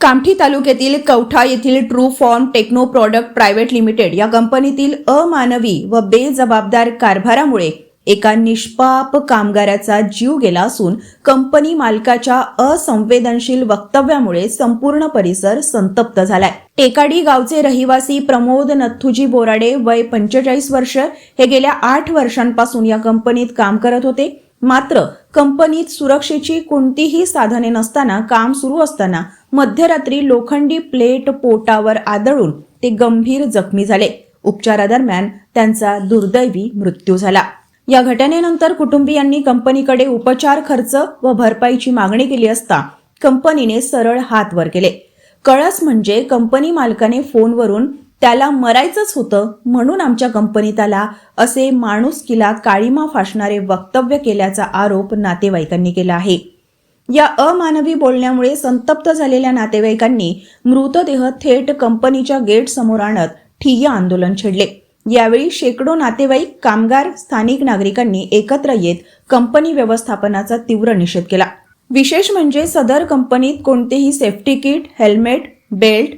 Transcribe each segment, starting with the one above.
कामठी तालुक्यातील कवठा येथील true form techno product private limited या कंपनीतील अमानवी व बेजबाबदार कारभारामुळे एका निष्पाप कामगाराचा जीव गेला असून कंपनी मालकाच्या असंवेदनशील वक्तव्यामुळे संपूर्ण परिसर संतप्त झालाय. टेकाडी गावचे रहिवासी प्रमोद नथुजी बोराडे वय पंचेचाळीस वर्ष हे गेल्या आठ वर्षांपासून या कंपनीत काम करत होते. मात्र कंपनीत सुरक्षेची कोणतीही साधने नसताना काम सुरू असताना मध्यरात्री लोखंडी प्लेट पोटावर आदळून ते गंभीर जखमी झाले. उपचारादरम्यान त्यांचा दुर्दैवी मृत्यू झाला. या घटनेनंतर कुटुंबियांनी कंपनीकडे उपचार खर्च व भरपाईची मागणी केली असता कंपनीने सरळ हात वर केले. कळस म्हणजे कंपनी मालकाने फोनवरून त्याला मरायचंच होतं म्हणून आमच्या कंपनीत आला असे माणुसकीला काळीमा फासणारे वक्तव्य केल्याचा आरोप नातेवाईकांनी केला आहे. या अमानवी बोलण्यामुळे संतप्त झालेल्या नातेवाईकांनी मृतदेह थेट कंपनीच्या गेट समोर आणत ठिय्या आंदोलन छेडले. यावेळी शेकडो नातेवाईक कामगार स्थानिक नागरिकांनी एकत्र येत कंपनी व्यवस्थापनाचा तीव्र निषेध केला. विशेष म्हणजे सदर कंपनीत कोणतेही safety kit helmet belt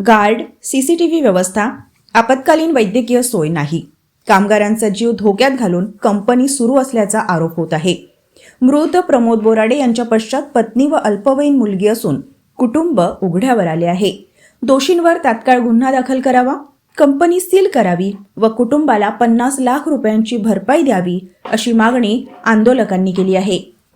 guard CCTV व्यवस्था आपत्कालीन वैद्यकीय सोय नाही. कामगारांचा जीव धोक्यात घालून कंपनी सुरू असल्याचा आरोप होत आहे. मृत प्रमोद बोराडे यांच्या पश्चात पत्नी व अल्पवयीन मुलगी असून कुटुंब उघड्यावर आले आहे. दोषींवर तात्काळ गुन्हा दाखल करावा कंपनी सील करावी व कुटुंबाला पन्नास लाख रुपयांची भरपाई द्यावी अशी मागणी आंदोलकांनी केली आहे.